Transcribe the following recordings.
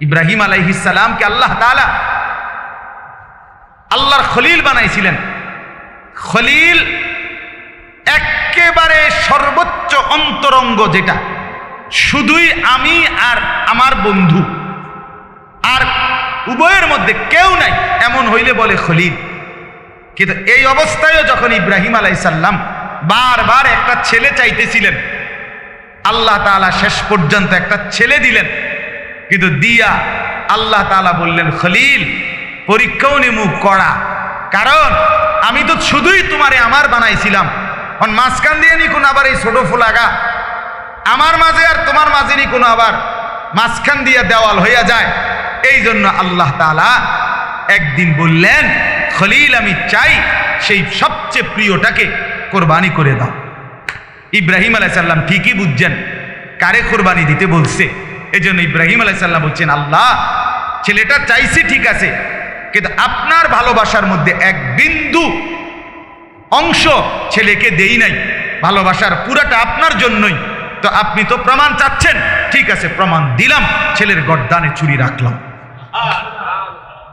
ইব্রাহিম আলাইহিসালামকে আল্লাহ তাআলা আল্লাহর খলিল বানাইছিলেন। খলিল একেবারে সর্বোচ্চ অন্তরঙ্গ যেটা। শুধুই আমি আর আমার বন্ধু। আর উভয়ের মধ্যে কেউ নাই, এমন হইলে বলে খলিল। কিন্তু এই অবস্থায়ও যখন ইব্রাহিম আলাইসাল্লাম বারবার একটা ছেলে চাইতেছিলেন, আল্লাহ তাআলা শেষ পর্যন্ত একটা ছেলে দিলেন। কিন্তু দিয়া আল্লাহ তালা বললেন, খলিল, পরীক্ষাও নেমু করা। কারণ আমি তো শুধুই তোমারে আমার বানাইছিলাম। এখন মাঝখান দিয়ে নি কোনো আবার এই ছোট ফুলাগা। আমার মাঝে আর তোমার মাঝে নি কোনো আবার মাঝখান দিয়ে দেওয়াল হইয়া যায়। এই জন্য আল্লাহ তালা একদিন বললেন, খলিল, আমি চাই সেই সবচেয়ে প্রিয়টাকে কোরবানি করে দাও। ইব্রাহিম আলাইসাল্লাম ঠিকই বুঝছেন, কারে কোরবানি দিতে বলছে? এই জন্য ইব্রাহিম আলাইসাল্লাম বলছেন, আল্লাহ, ছেলেটা চাইছে ঠিক আছে, কিন্তু আপনার ভালোবাসার মধ্যে এক বিন্দু অংশ ছেলেকে দেই নাই। ভালোবাসার পুরাটা আপনার জন্যই। তো আপনি তো প্রমাণ চাচ্ছেন। ঠিক আছে, প্রমাণ দিলাম, ছেলের গড্ডানে চুরি রাখলাম।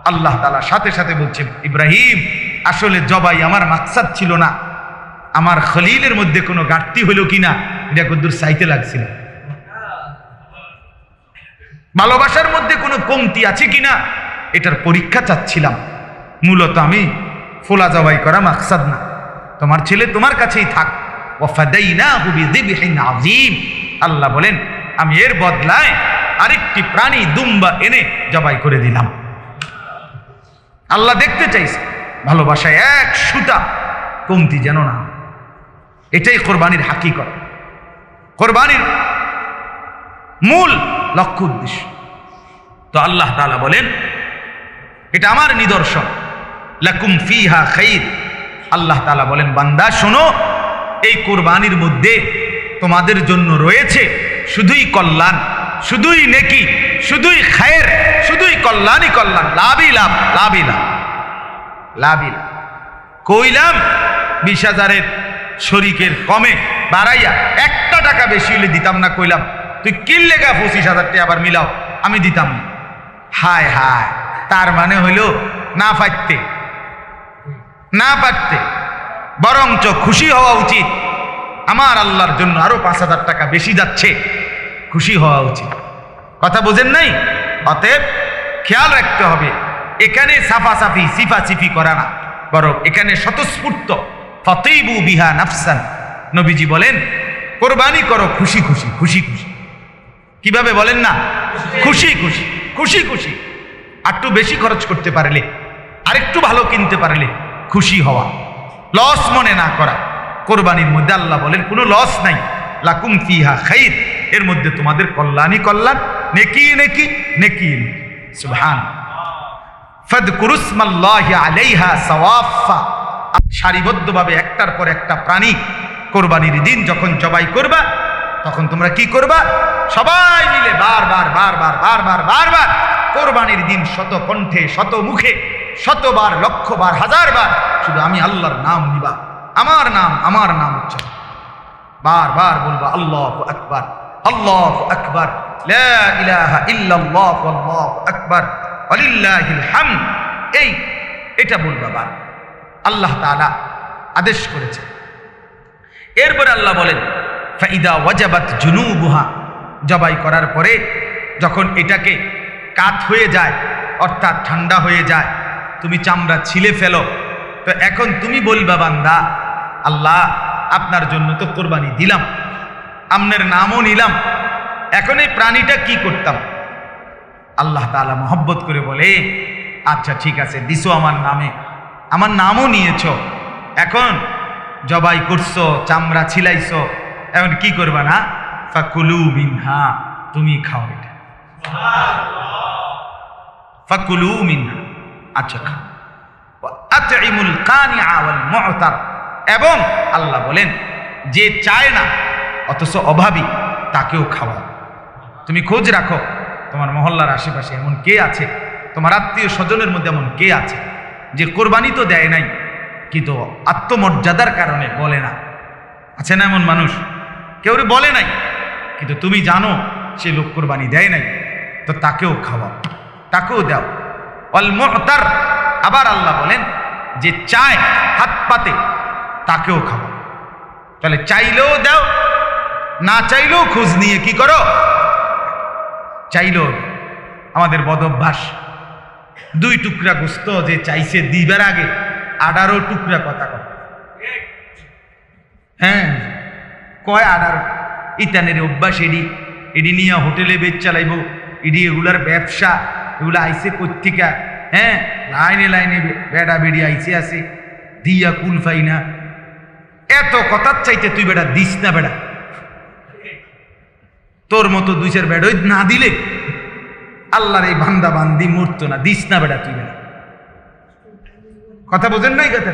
আল্লাহ তালা সাথে সাথে বলছে ইব্রাহিম, আসলে জবাই আমার মাকসাদ ছিল না। আমার খলিলের মধ্যে কোনো ঘাটতি হলো কিনা? এটা কদ্দুর চাইতে লাগছিল? ভালোবাসার মধ্যে কোনো কমতি আছে কিনা? এটার পরীক্ষা চাচ্ছিলাম। মূলত আমি ফোলা জবাই করা মাকসাদ না। তোমার ছেলে তোমার কাছেই থাক। আল্লাহ বলেন, আমি এর বদলায় আরেকটি প্রাণী দুম্বা এনে জবাই করে দিলাম। আল্লাহ দেখতে চাইছে, ভালোবাসায় এক সুতা কমতি যেন না এটাই কোরবানির হাকিকত। কোরবানির মূল লক্ষ্য উদ্দেশ্য। তো আল্লাহ তালা বলেন, এটা আমার নিদর্শন। লাকুম ফিহা খাইর। আল্লাহ তালা বলেন, বান্দা, শোনো, এই কোরবানির মধ্যে তোমাদের জন্য রয়েছে শুধুই কল্যাণ, শুধুই নেকি, শুধুই খায়ের, শুধুই কল্যাণই কল্যাণ। লাভই লাভ লাভই লাভ লাভই লাভ। কইলাম, বিশ হাজারের শরিকের কমে বাড়াইয়া একটা টাকা বেশি হলে দিতাম না, কইলাম। তুই কিনলে গা পঁচিশ হাজার টাকা আবার মিলাও, আমি দিতাম। হায় হায়, তার মানে হইল না পারতে না পারতে বরঞ্চ খুশি হওয়া উচিত। আমার আল্লাহর জন্য আরও পাঁচ হাজার টাকা বেশি যাচ্ছে। খুশি হওয়া উচিত। কথা বোঝেন নাই? অতএব খেয়াল রাখতে হবে, এখানে সাফাসাফি, সিফাসিফি করা না। বরং এখানে স্বতঃস্ফূর্ত ফতেইবু বিহা নাফসান। নবীজি বলেন, কোরবানি করো খুশি খুশি খুশি খুশি। কীভাবে বলেন না? খুশি খুশি খুশি খুশি। আরটু বেশি খরচ করতে পারলে, আরেকটু ভালো কিনতে পারলে খুশি হওয়া। লস মনে না করা। কোরবানির মধ্যে আল্লাহ বলেন, কোনো লস নাই। লাকুম ফিহা খাইর। এর মধ্যে তোমাদের কল্যাণই কল্যাণ। নেকি নেকি নেকি নেকি। সুবহান। ফাদকুরুসমাল্লাহি আলাইহা সাওয়াফা। সারিবদ্ধভাবে একটার পর একটা প্রাণী কোরবানির দিন যখন জবাই করবা তখন তোমরা কি করবা? সবাই মিলে বারবার বারবার বারবার বারবার কোরবানির দিন শত কণ্ঠে শত মুখে শতবার, লক্ষবার, হাজারবার শুধু আমি আল্লাহর নাম নিবা। আমার নাম আমার নাম উচ্চার বারবার বলবা, আল্লাহ আকবার আল্লাহ আকবার আকবার হামদ। এই, এটা বলবা বার। আল্লাহ তাআলা আদেশ করেছে এরপরে আল্লাহ বলেন ফাইদা ওয়াজাবাত জুনুবুহা। জবাই করার পরে যখন এটাকে কাত হয়ে যায়, অর্থাৎ ঠান্ডা হয়ে যায়, তুমি চামড়া ছিলে ফেলো, তো এখন তুমি বলবা, বান্দা, আল্লাহ, আপনার জন্য তো কোরবানি দিলাম আপনার নামও নিলাম, এখন এই প্রাণীটা কি করতাম? আল্লাহ তাআলা মহব্বত করে বলে আচ্ছা ঠিক আছে, দিছো আমার নামে, আমার নামও নিয়েছ, এখন জবাই করছ, চামড়া ছিলাইছো এখন কি করবা না? ফাকুলু মিনহা, তুমি খাও এটা। ফাকুলু মিনহা আচ্ছা খাও। আতইমুল কানিআ ওয়াল মু'তার। এবং আল্লাহ বলেন, যে চায় না, অথচ অভাবী, তাকেও খাওয়া তুমি খোঁজ রাখো, তোমার মহল্লার আশেপাশে এমন কে আছে? তোমার আত্মীয় স্বজনের মধ্যে এমন কে আছে? যে কোরবানি তো দেয় নাই, কিন্তু আত্মমর্যাদার কারণে বলে না। আছে না এমন মানুষ? কেউ বলে নাই। কিন্তু তুমি জানো, সে লোক কোরবানি দেয় নাই। তো তাকেও খাওয়াও, তাকেও দাও। অল মোহতার আবার আল্লাহ বলেন যে চায় হাত পাতে, তাকেও খাওয়াও। তাহলে চাইলেও দাও, না চাইলেও খোঁজ নিয়ে কি করো? চাইলেও আমাদের বদ অভ্যাস দুই টুকরা গুস্ত যে চাইছে দিবার আগে আঠারো টুকরা কথা কয়। হ্যাঁ। কয় আঠারো ইতানের অভ্যাস এডি? এডি নিয়ে হোটেলে বেচ চালাইব, এডি এগুলার ব্যবসা, এগুলো আইসে কর্তিকা হ্যাঁ? লাইনে লাইনে বেড়া বেড়ি আইসে আসে দিয়া কুল ফাই না। এত কথার চাইতে তুই বেটা দিস না বেড়া তোর মতো দুই চার বেড়ই না দিলে আল্লাহর এই বান্দা বান্দি মরতো না, দিস না বেটা তুই বেটা। কথা বোঝেন নাই কথা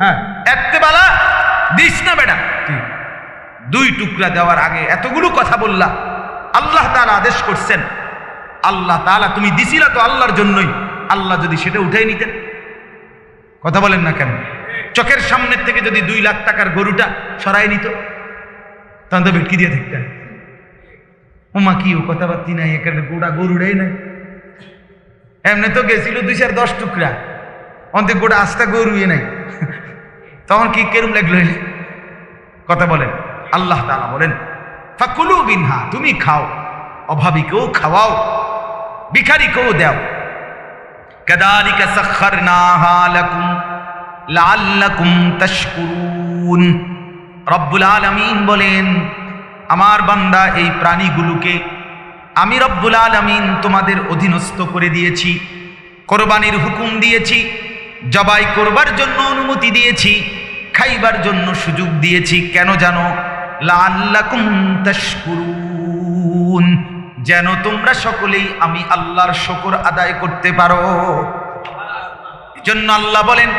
হ্যাঁ এত্তে বালা দিস না বেটা তুই। দুই টুকরা দেওয়ার আগে এতগুলো কথা বললা। আল্লাহ তাআলা আদেশ করছেন, আল্লাহ তাআলা তুমি দিছিলা তো আল্লাহর জন্যই, আল্লাহ যদি সেটা উঠাই নিতেন। কথা বলেন না কেন? চোখের সামনের থেকে যদি দুই লাখ টাকার গরুটা সরাই নিত, তখন তো ভেটকি দিয়ে থাকতেন ওমা কি ও কথাবার্তি নাই, এখানে গোটা গরুটাই নাই। এমনি তো গেছিল দুই চার দশ টুকরা, অন্তে গোটা আস্তা গরু ইয়ে নাই। তখন কি কেরম লাগল? কথা বলেন। আল্লাহ তালা বলেন, ফাকুলু বিনহা তুমি খাও। অভাবীকেও খাওয়াও, ভিখারিকেও দাও। কাদালিকা সাখখারনাহা লাকুম, লাআল্লাকুম তাশকুরুন। রব্বুল আলামিন বলেন, আমার বান্দা, এই প্রাণীগুলোকে আমি রব্বুল আলামিন তোমাদের অধীনস্থ করে দিয়েছি, কোরবানির হুকুম দিয়েছি, জবাই করবার জন্য অনুমতি দিয়েছি, খাইবার জন্য সুযোগ দিয়েছি। কেন জানো লাআল্লাকুম তাশকুরুন। যেন তোমরা সকলেই আমি আল্লাহর শকর আদায় করতে পারো। জন্য আল্লাহ বলেন,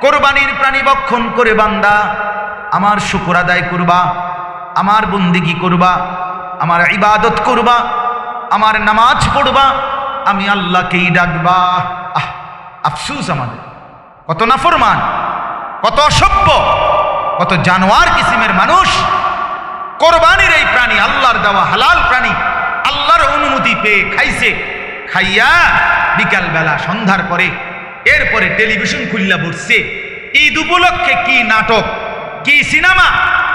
কোরবানির প্রাণী বক্ষণ করে বান্দা, আমার শুকর আদায় করবা, আমার বন্দিগি করবা, আমার ইবাদত করবা, আমার নামাজ পড়বা, আমি আল্লাহকেই ডাকবা। আহ, আফসুস আমাদের। কত নাফরমান, কত অসভ্য, কত জানোয়ার কিসিমের মানুষ কোরবানির এই প্রাণী, আল্লাহর দেওয়া হালাল প্রাণী, আল্লাহর অনুমতি পেয়ে খাইছে। খাইয়া বিকাল বেলা সন্ধ্যার পরে, এরপরে টেলিভিশন খুললা বসছে, ঈদ উপলক্ষে কি নাটক, কি সিনেমা,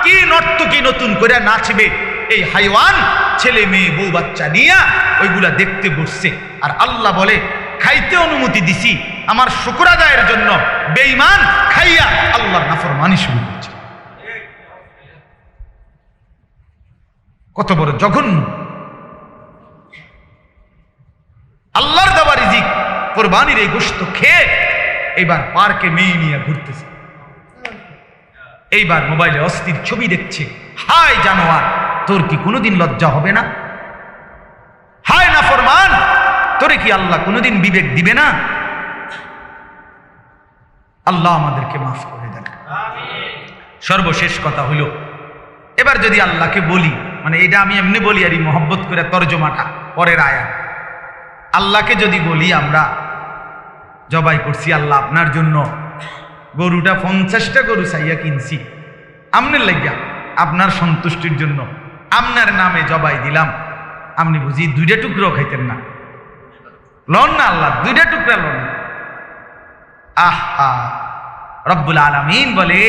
কি নর্তকী নতুন করে নাচবে, এই হাইওয়ান ছেলে মেয়ে বউ বাচ্চা নিয়ে ওইগুলা দেখতে বসছে। আর আল্লাহ বলে, খাইতে অনুমতি দিছি, আমার শুকুর আদায়ের জন্য বেইমান খাইয়া আল্লাহর নাফরমানি শুরু করছে কত বড় জঘন্য। আল্লাহর দেওয়া রিজিক কোরবানির এই গোস্ত খেয়ে এইবার পার্কে মেয়ে নিয়ে ঘুরতেছে। এইবার মোবাইলে অস্থির ছবি দেখছে। হায় জানোয়ার তোর কি কোনোদিন লজ্জা হবে না? হায় না ফরমান তোরে কি আল্লাহ কোনোদিন বিবেক দিবে না? আল্লাহ আমাদেরকে মাফ করে দেন। সর্বশেষ কথা হইল এবার যদি আল্লাহকে বলি মানে এটা আমি এমনি বলি আর মহব্বত করে তর্জমাটা, পরের আয়া আল্লাহকে যদি বলি আমরা, জবাই করছি, আল্লাহ আপনার জন্য গরুটা পঞ্চাশটা গরু চাইয়া কিনছি। আমনের লাগিয়া আপনার সন্তুষ্টির জন্য আপনার নামে জবাই দিলাম। আপনি বুঝি দুইটা টুকরো খাইতেন না? লন না আল্লাহ, দুইটা টুকরা লন। আহা, রব্বুল আলামিন বলে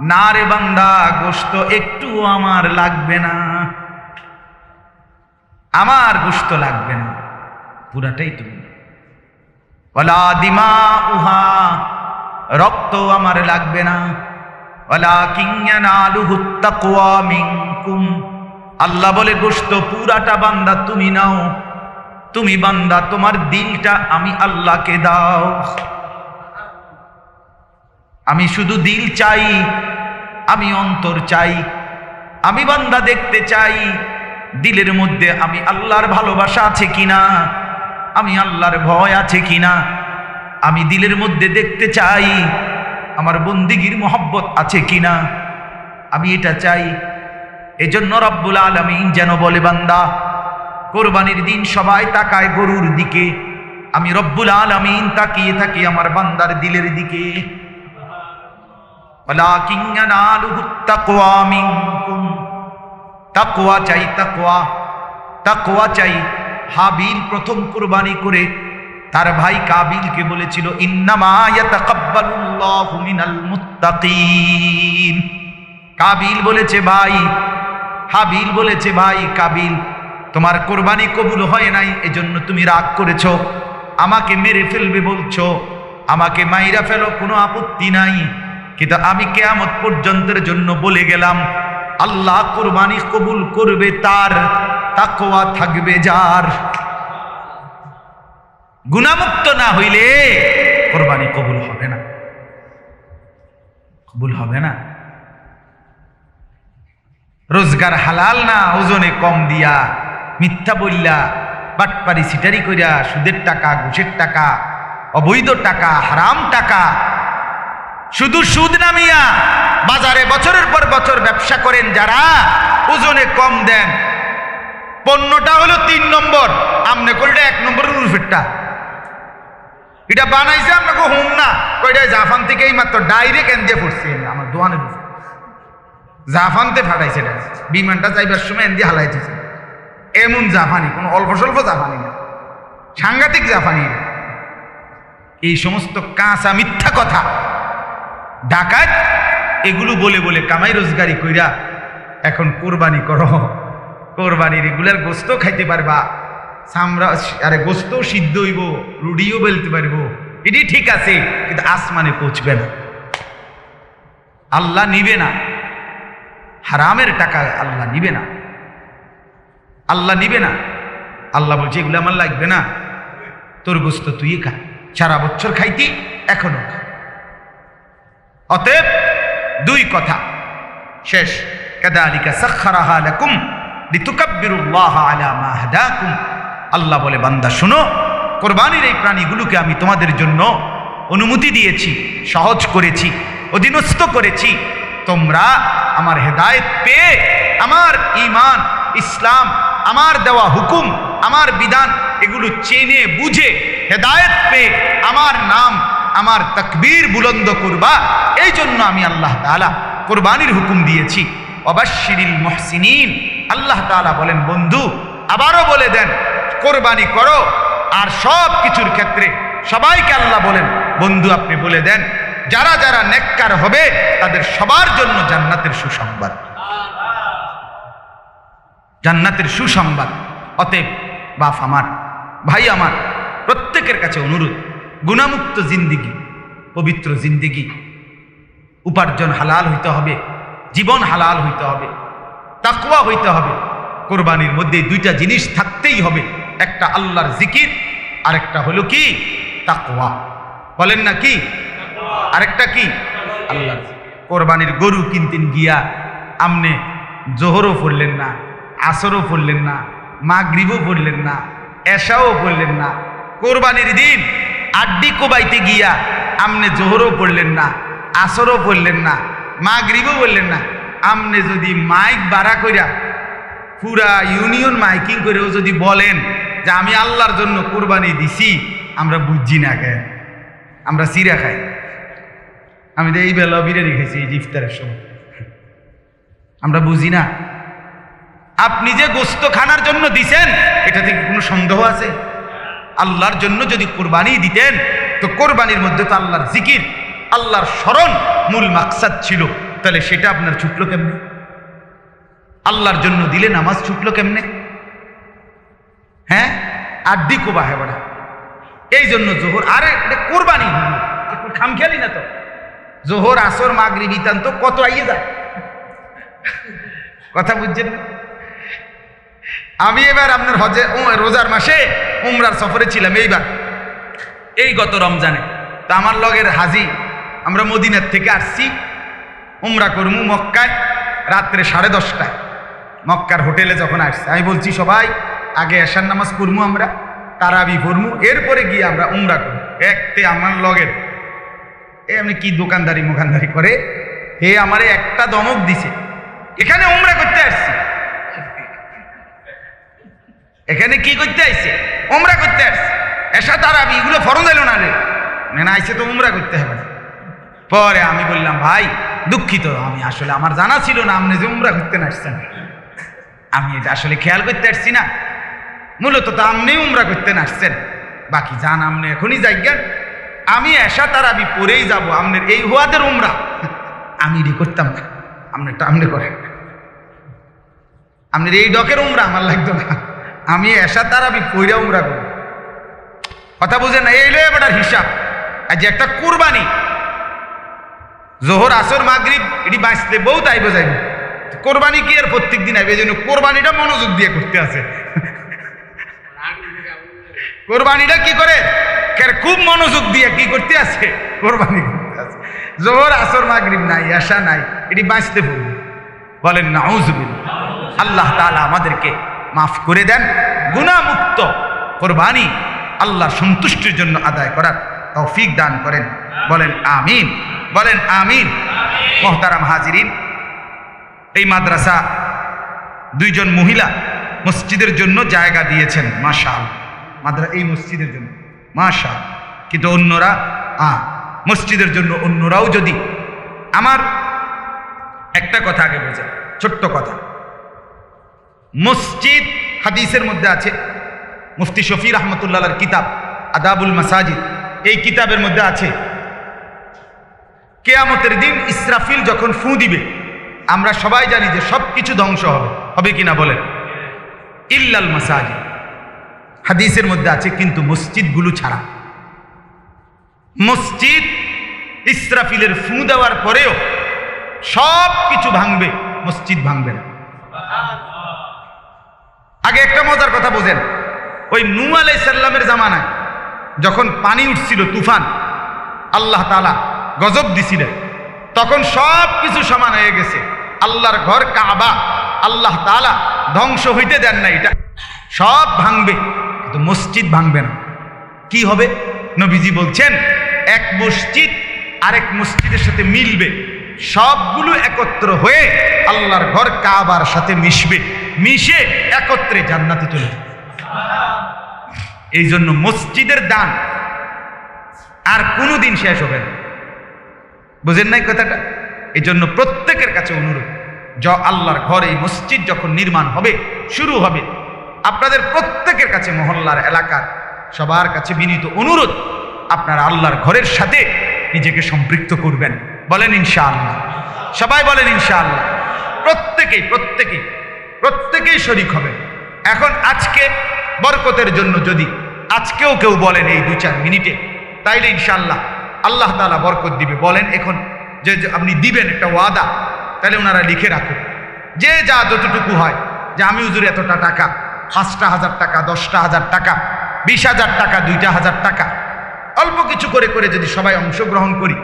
না রে বান্দা গোস্ত একটু আমার লাগবে না। আমার গোস্ত লাগবে না। পুরাটাই তুমি ওলা দিমা উহা রক্ত আমার লাগবে না। ওলা কিংয়ানালুহুত্তাকওয়া মিনকুম। আল্লাহ বলে গোস্ত পুরাটা বান্দা তুমি নাও। তুমি বান্দা, তোমার দিলটা আমি আল্লাহকে দাও। আমি শুধু দিল চাই, আমি অন্তর চাই, আমি বান্দা দেখতে চাই, দিলের মধ্যে আমি আল্লাহর ভালোবাসা আছে কিনা? আমি আল্লাহর ভয় আছে কিনা? আমি দিলের মধ্যে দেখতে চাই, আমার বন্দিগির মহব্বত আছে কিনা? আমি এটা চাই। এজন্য রব্বুল আলমিন যেন বলে, বান্দা কোরবানির দিন সবাই তাকায় গরুর দিকে। আমি রব্বুল আলমিন তাকিয়ে থাকি আমার বান্দার দিলের দিকে। তাকোয়া চাই তাকোয়া তাকোয়া চাই হাবিল প্রথম কোরবানি করে। তার ভাই কাবিলকে বলেছিল কাবিল বলেছে, ভাই। হাবিল বলেছে, ভাই কাবিল তোমার কোরবানি কবুল হয় নাই, এজন্য তুমি রাগ করেছ। আমাকে মেরে ফেলবে বলছো। আমাকে মাইরা ফেলো, কোনো আপত্তি নাই। কিন্তু আমি কেয়ামত পর্যন্তের জন্য বলে গেলাম, আল্লাহ কোরবানি কবুল করবে তার তাকোয়া থাকবে যার। গুণামুক্ত না হইলে কোরবানি কবুল হবে না। কবুল হবে না। রোজগার হালাল না, ওজনে কম দিয়া। মিথ্যা বললা বাটপারি সিটারি কইরা সুদের টাকা, ঘুষের টাকা, অবৈধ টাকা, হারাম টাকা, শুধু সুদ নামিয়া বাজারে বছরের পর বছর ব্যবসা করেন যারা, ওজনে কম দেন। পণ্যটা হলো তিন নম্বর, আমনে করলে এক নম্বর রুলফেরটা এটা বানাইছে আপনাকে হোম না কইটা জাফান থেকে এই মাত্র ডাইরেক্ট এনজে পড়ছে, আমার দোয়ানের জাফানতে ফাটাইছে বিমানটা যাইবার সময় এনদি হালাইতেছে। এমন জাফানি কোনো অল্প স্বল্প জাফানি না। সাংঘাতিক জাফানি এই সমস্ত কাঁচা মিথ্যা কথা, ডাকাত, এগুলো বলে বলে কামাই রোজগারি কইরা এখন কোরবানি করো। কোরবানি রেগুলার গোস্ত খাইতে পারবা সামরা আরে গোস্ত সিদ্ধ হইব রুডিও বেলতে পারব। এটি ঠিক আছে, কিন্তু আসমানে পৌঁছবে না। আল্লাহ নিবে না। হারামের টাকা আল্লাহ নিবে না। আল্লাহ নিবে না। আল্লাহ বলছে, এগুলো আমার লাগবে না। তোর গোস্ত তুই খা। সারা বছর খাইতি এখনও খা। অতএব দুই কথা। শেষ। কাদালিকা লিতুকাব্বিরুল্লাহ আলা মা হাদাকুম। আল্লাহ বলে, বান্দা, শুনো, কোরবানির এই প্রাণীগুলোকে আমি তোমাদের জন্য অনুমতি দিয়েছি, সহজ করেছি, অধীনস্থ করেছি। তোমরা আমার হেদায়েত পেয়ে, আমার ঈমান, ইসলাম আমার দেওয়া হুকুম, আমার বিধান, এগুলো চেনে, বুঝে, হেদায়েত পেয়ে আমার নাম, আমার তকবীর বুলন্দ করবা। এই জন্য আমি আল্লাহ তাআলা কোরবানির হুকুম দিয়েছি। অবাশিরিল মহসিনিন। আল্লাহ তাআলা বলেন, বন্ধু, আবারও বলে দেন, কোরবানি করো, আর সব কিছুর ক্ষেত্রে সবাইকে আল্লাহ বলেন, বন্ধু, আপনি বলে দেন, যারা যারা নেককার হবে, তাদের সবার জন্য জান্নাতের সুসংবাদ। জান্নাতের সুসংবাদ। অতএব বাপ আমার, ভাই আমার, প্রত্যেকের কাছে অনুরোধ, গুণামুক্ত জিন্দিগি, পবিত্র জিন্দিগি। উপার্জন হালাল হইতে হবে, জীবন হালাল হইতে হবে তাকুয়া হইতে হবে। কোরবানির মধ্যে দুইটা জিনিস থাকতেই হবে, একটা আল্লাহর জিকির, আরেকটা হলো কি? তাকুয়া বলেন না কি? আরেকটা কি? আল্লাহর কোরবানির গরু কিনতেন গিয়া আমনে জোহরও পড়লেন না আসরও পড়লেন না, মাগরিবও পড়লেন না, এশাও পড়লেন না। কোরবানির দিন আড্ডি কোবাইতে গিয়া আমনে জোহরও পড়লেন না, আসরও পড়লেন না, মাগরিবও বললেন না। আমনে যদি মাইক বাড়া কইরা পুরা ইউনিয়ন মাইকিং করেও যদি বলেন যে আমি আল্লাহর জন্য কোরবানি দিছি, আমরা বুঝছি না কেন। আমরা চিরা খাই। আমি তো এই বেলা বিরিয়ানি খাইছি এই ইফতারের সময়। আমরা বুঝি না। আপনি যে গোস্ত খানার জন্য দিছেন এটা থেকে কোনো সন্দেহ আছে? আল্লাহর জন্য যদি কোরবানি দিতেন, তো কোরবানির মধ্যে তো আল্লাহর জিকির, আল্লাহর স্মরণ মূল মাকসাদ ছিল। তাহলে সেটা আপনার ছুটলো কেমনে? আল্লাহর জন্য দিলে নামাজ ছুটলো কেমনে? হ্যাঁ? আড্ডি কোবা হ্যাঁ বড়া। এই জন্য জোহর, আরে কোরবানি। খামখেয়ালি না তো? জোহর, আসর মাগরি বিতান তো কত আইয়ে যায়? কথা বুঝছেন না? আমি এবার আপনার হজে রোজার মাসে উমরার সফরে ছিলাম এইবার। এই গত রমজানে। তা আমার লগের হাজি, আমরা মদিনার থেকে আসছি। উমরা করমু মক্কায় রাত্রে সাড়ে দশটায়। মক্কার হোটেলে যখন আসছি, আমি বলছি, সবাই, আগে এশার নামাজ পড়মু আমরা, তারাবি পড়মু, এরপরে গিয়ে আমরা উমরা করব একতে আমার লগের, এ, আপনি কি দোকানদারি মোকানদারি করে? হে, আমারে একটা দমক দিছে। এখানে উমরা করতে আসছি। এখানে কি করতে আসছে উমরা করতে আসছে এসা তারাবি এগুলো ফরন দিল না রে। না আইসে তো উমরা করতে হবে পরে আমি বললাম, ভাই, দুঃখিত, আমি আসলে আমার জানা ছিল না আপনি যে উমরা করতে আসছেন। আমি এটা আসলে খেয়াল করতে আসছি না। মূলত তো আপনি উমরা করতে আসছেন। বাকি যান, আপনি এখনই যাইগেন আমি এসা তার আমি পরেই যাব, আপনার এই হওয়াদের উমরা। আমি রে করতাম না। আপনারটা আপনি করেন। আপনার এই ডকের উমরা আমার লাগতো না। আমি এসা তার আমি পইরা উমরা করব। কথা বুঝেন না, এই লয়ে বেটার হিসাব। আর যে একটা কুরবানি। জোহর, আসর, মাগরিব, এটি বাঁচতে বউ তাই বোঝাইব কোরবানি কি আর প্রত্যেক দিন আইবে? এই জন্য কোরবানিটা মনোযোগ দিয়ে করতে আছে। কোরবানিটা কি করে? খুব মনোযোগ দিয়ে কি করতে আছে? কোরবানি আছে। জোহর, আসর, মাগরিব নাই আশা নাই, এটি বাঁচতে বলব বলেন নাউজুবিল আল্লাহ তাআলা আমাদেরকে মাফ করে দেন গুণামুক্ত কোরবানি আল্লাহ সন্তুষ্টির জন্য আদায় করার তৌফিক দান করেন। বলেন আমিন বলেন আমিন। মোহতারাম হাজিরিন এই মাদ্রাসা দুইজন মহিলা মসজিদের জন্য জায়গা দিয়েছেন মাশাল। মাদ্রা এই মসজিদের জন্য মাশাল। কিন্তু অন্যরা আ মসজিদের জন্য অন্যরাও যদি আমার একটা কথা আগে বোঝা ছোট্ট কথা। মসজিদ হাদিসের মধ্যে আছে। মুফতি শফি রহমতুল্লাহর কিতাব, আদাবুল মাসাজিদ, এই কিতাবের মধ্যে আছে। কেয়ামতের দিন ইসরাফিল যখন ফু দিবে, আমরা সবাই জানি যে সব কিছু ধ্বংস হবে। হবে কিনা বলেন? ইল্লাল মাসাজিদ। হাদিসের মধ্যে আছে, কিন্তু মসজিদগুলো ছাড়া। মসজিদ ইসরাফিলের ফু দেওয়ার পরেও সব কিছু ভাঙবে, মসজিদ ভাঙবে না। আগে একটা মজার কথা বোঝেন। ওই নু আলাই সাল্লামের জামানায় যখন পানি উঠছিল, তুফান, আল্লাহ তালা গজব দিছিলেন। তখন সব কিছু সমান হয়ে গেছে। আল্লাহর ঘর কাবা, আল্লাহ তালা ধ্বংস হইতে দেন না এটা সব ভাঙবে, কিন্তু মসজিদ ভাঙবে না। কি হবে? নবীজি বলছেন, এক মসজিদ আরেক মসজিদের সাথে মিলবে। সবগুলো একত্র হয়ে আল্লাহর ঘর কাবার সাথে মিশবে। মিশে একত্রে জান্নাতে চলে যাবে। এই জন্য মসজিদের দান আর কোনো দিন শেষ হবে না। বুঝেন নাই কথাটা? এই জন্য প্রত্যেকের কাছে অনুরোধ, য আল্লাহর ঘর এই মসজিদ যখন নির্মাণ হবে, শুরু হবে, আপনাদের প্রত্যেকের কাছে মহল্লার এলাকার সবার কাছে বিনীত অনুরোধ, আপনারা আল্লাহর ঘরের সাথে নিজেকে সম্পৃক্ত করবেন। বলেন ইনশাআল্লাহ। সবাই বলেন ইনশাআল্লাহ। প্রত্যেকেই প্রত্যেকেই প্রত্যেকেই শরিক হবে এখন আজকে বরকতের জন্য যদি আজকেও কেউ বলেন এই দুই চার মিনিটে, তাইলে ইনশাআল্লাহ আল্লাহ তাআলা বরকত দিবে। বলেন এখন যে আপনি দিবেন একটা ওয়াদা তাহলে ওনারা লিখে রাখুন। যে যা যতটুকু হয়, যে আমি হুজুর এতটা টাকা, পাঁচটা হাজার টাকা, দশটা হাজার টাকা, বিশ হাজার টাকা, দুইটা হাজার টাকা অল্প কিছু করে করে যদি সবাই অংশগ্রহণ করি,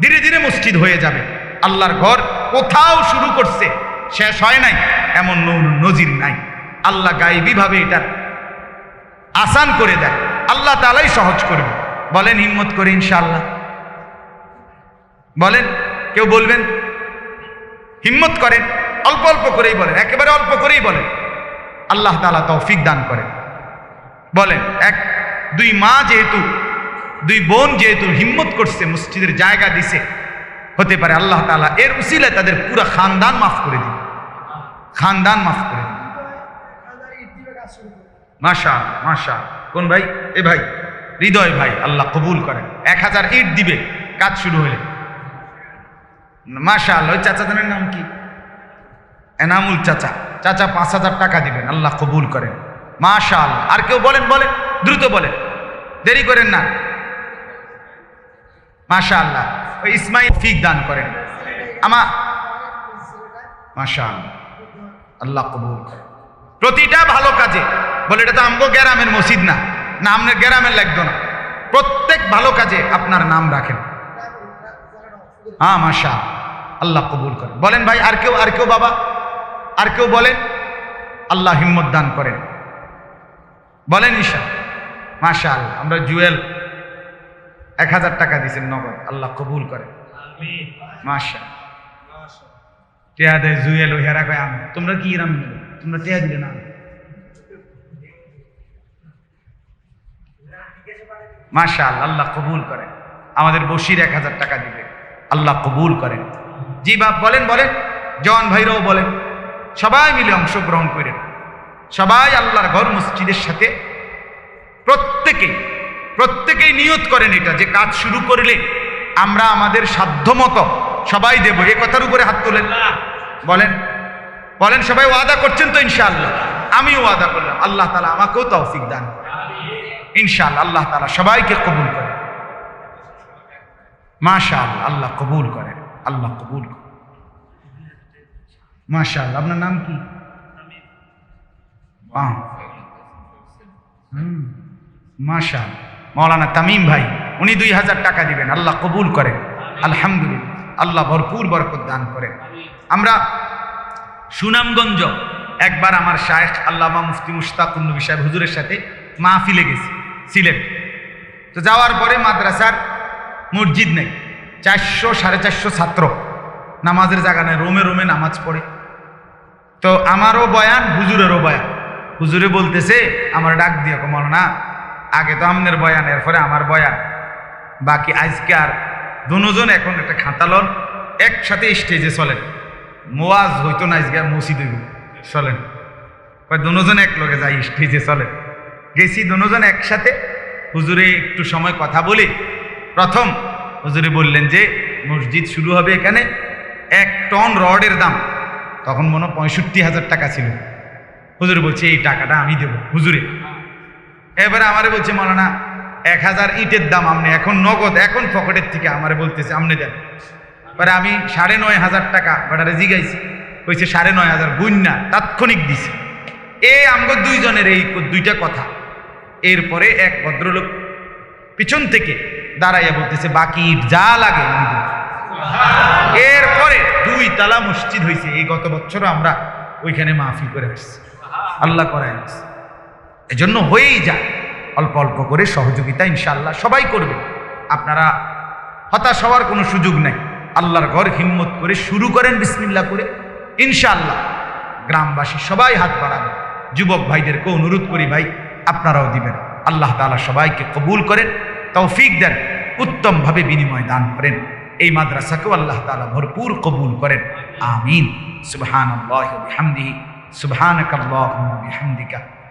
ধীরে ধীরে মসজিদ হয়ে যাবে। আল্লাহর ঘর কোথাও শুরু করছে, শেষ হয় নাই, এমন নজির নাই। আল্লাহ গাইবীভাবে এটা আসান করে দেয়। আল্লাহ তালাই সহজ করবে। বলেন, হিম্মত করে ইনশাআল্লাহ। বলেন, কেউ বলবেন? হিম্মত করেন, অল্প অল্প করেই বলেন, একেবারে অল্প করেই বলেন। আল্লাহ তালা তৌফিক দান করেন। বলেন, এক, দুই মা যেহেতু দুই বোন যেহেতু হিম্মত করছে, মসজিদের জায়গা দিছে, হতে পারে আল্লাহ তালা এর উসিলায় তাদের পুরো খানদান মাফ করে দিন খানদান মাফ করে দিন মাশা মাশা। কোন ভাই? এ ভাই, হৃদয় ভাই, আল্লাহ কবুল করেন। এক হাজার ইট দিবে, কাজ শুরু হলে মাশা আল্লাহ ওই চাচাদের নাম কি? এনামুল চাচা। চাচা পাঁচ হাজার টাকা দিবেন, আল্লাহ কবুল করেন। মাশা আল্লাহ আর কেউ বলেন বলেন, দ্রুত বলেন। দেরি করেন না। মাশা আল্লাহ ওই ইসমাইল ফিক দান করেন। আমা মাশা আল্লাহ কবুল প্রতিটা ভালো কাজে, বলে এটা তো আমগো গ্যারামের মসজিদ না না আপনার গ্যারামের লাগতো না। প্রত্যেক ভালো কাজে আপনার নাম রাখেন। হ্যাঁ মাশা আল্লাহ কবুল করেন বলেন ভাই, আর কেউ আর কেউ বাবা? আর কেউ বলেন? আল্লাহ হিম্মত দান করেন। বলেন ঈশা। মাশা আল্লাহ আমরা জুয়েল এক হাজার টাকা দিয়েছেন নগদ। আল্লাহ কবুল করে। মাশা টেয়া দেয় জুয়েল হেরা কয় আমি তোমরা কি নেবে তোমরা টেয়া দিলে না? মাশা আল্লাহ কবুল করেন আমাদের বসির এক হাজার টাকা দিবে। আল্লাহ কবুল করেন জি বাপ বলেন বলেন। জওয়ান ভাইরাও বলেন। সবাই মিলে অংশগ্রহণ করেন। সবাই আল্লাহর ঘর মসজিদের সাথে প্রত্যেকে প্রত্যেকেই নিয়ত করেন এটা যে কাজ শুরু করলে আমরা আমাদের সাধ্যমতো সবাই দেব। এ কথার উপরে হাত তোলেন বলেন বলেন সবাই ওয়াদা করছেন তো ইনশাআল্লাহ। আমিও ওয়াদা করলাম। আল্লাহ তালা আমাকেও তৌফিক দান। ইনশাআল্লাহ আল্লাহ তালা সবাইকে কবুল করেন। মাশা আল্লাহ কবুল করেন। আল্লাহ কবুল করেন। মাশা আপনার নাম কি? আহ। মৌলানা তামিম ভাই, উনি দুই হাজার টাকা দিবেন, আল্লাহ কবুল করেন। আলহামদুলিল্লাহ, আল্লাহ ভরপুর বরকত দান করেন। আমরা সুনামগঞ্জ, একবার আমার শায়েখ আল্লামা মুফতি মুশতাকুর নবী সাহেব হুজুরের সাথে মাহফিলে গেছি, সিলেট। তো যাওয়ার পরে মাদ্রাসার মসজিদ নেই, চারশো সাড়ে চারশো ছাত্র। নামাজের জায়গা নেই রোমে রোমে নামাজ পড়ে। তো আমারও বয়ান, হুজুরেরও বয়ান। হুজুরে বলতেছে, আমার ডাক দিয়ে কমল না আগে তো আমনের বয়ান, এরপরে আমার বয়ান। বাকি আজকে আর দুজন এখন একটা খাতালন একসাথে স্টেজে চলেন। মোয়াজ হইতো না আজকে আর হইব। চলেন। দুজন এক লোকে যাই স্টেজে চলেন। গেছি দুজন একসাথে। হুজুরে একটু সময় কথা বলি। প্রথম হুজুরে বললেন যে, মসজিদ শুরু হবে এখানে এক টন রডের দাম। তখন মনে পঁয়ষট্টি হাজার টাকা ছিল। হুজুরে বলছে, এই টাকাটা আমি দেবো। হুজুরে এবারে আমারে বলছে, মৌলানা, এক হাজার ইটের দাম আপনি এখন নগদ, এখন পকেটের থেকে আমারে বলতেছে, আপনি দেন। এবারে আমি সাড়ে নয় হাজার টাকা বেটারে জিগাইছি, কইছে সাড়ে নয় হাজার গুন্না তাৎক্ষণিক দিছি। এ আমগো দুইজনের এই দুইটা কথা। এরপরে এক ভদ্রলোক পিছন থেকে দাঁড়াইয়া বলতেছে, বাকি ইট যা লাগে এরপরে দুই তালা মসজিদ হয়েছে এই গত বছরও আমরা ওইখানে মাহফিল করে আসছি। আল্লাহ করাই আসছি এজন্য হয়েই যায়। অল্প অল্প করে সহযোগিতা ইনশাল্লাহ সবাই করবে। আপনারা হতাশ হওয়ার কোনো সুযোগ নেই। আল্লাহর ঘর হিম্মত করে শুরু করেন বিসমিল্লা করে। ইনশাআল্লাহ গ্রামবাসী সবাই হাত বাড়াবে। যুবক ভাইদেরকে অনুরোধ করি ভাই, আপনারাও দিবেন। আল্লাহ তাআলা সবাইকে কবুল করেন, তৌফিক দেন, উত্তমভাবে বিনিময় দান করেন। এই মাদ্রাসাকেও আল্লাহ তাআলা ভরপুর কবুল করেন। আমিন। সুবহান আল্লাহ বিহামদিহি। সুবহানাক আল্লাহুম্মা বিহামদিকা।